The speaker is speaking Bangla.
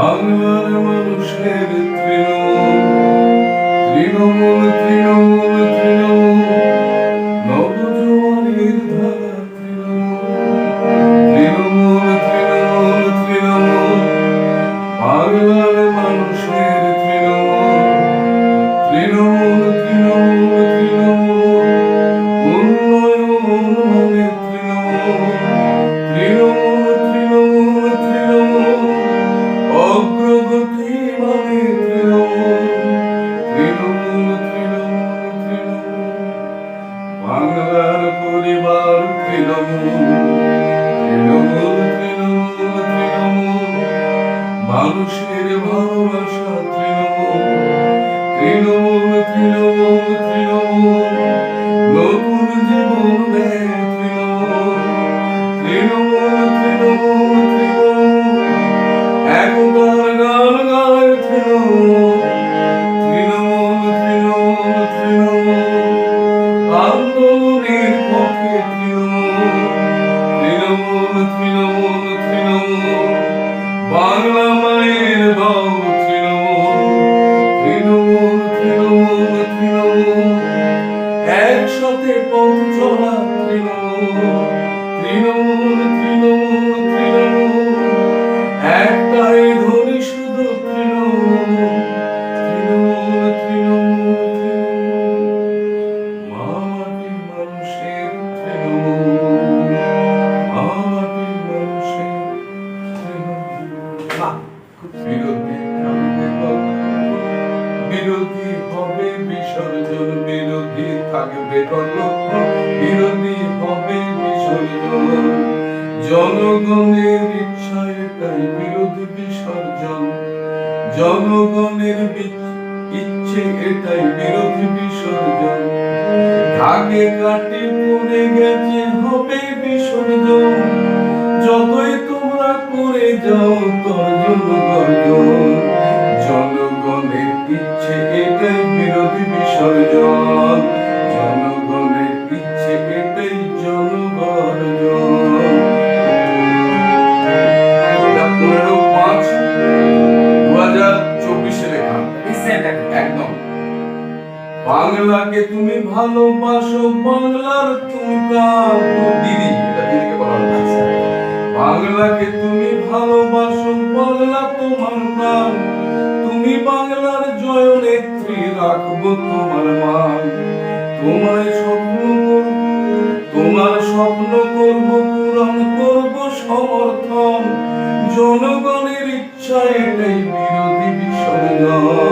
বাংলার মানুষের তৃণমূল তৃণমূল তৃণমূল তৃণমূল তৃণমূল তৃণমূল মানুষের ভালোবাসা তৃণমূল তৃণমূল তৃণমূল তৃণমূল মায়ের দাও তৃণমূল। একসাথে পথ চলা তৃণমূল তৃণমূল কতক্ষণ বিরোধী হবে বিসর্জন জনগণের ইচ্ছা এটাই বিরোধী বিসর্জন। জনগণের ইচ্ছে এটাই বিরোধী বিসর্জন। ঢাকে কাটি পড়ে গেছে, হবে বিসর্জন। যতই তোমরা করে যাও তর্জন গর্জন জনগণের ইচ্ছে এটাই বিরোধী বিসর্জন। বাংলাকে তুমি ভালোবাসো, বাংলার তুমি দিদি বাংলাকে তুমি ভালোবাসো, বাংলা তোমার নাম তুমি বাংলার জয় নেত্রী, রাখব তোমার মান। তোমায় স্বপ্ন তোমার স্বপ্ন করব, পূরণ করব সমর্থন। জনগণের ইচ্ছা এটাই, বিরোধী বিসর্জন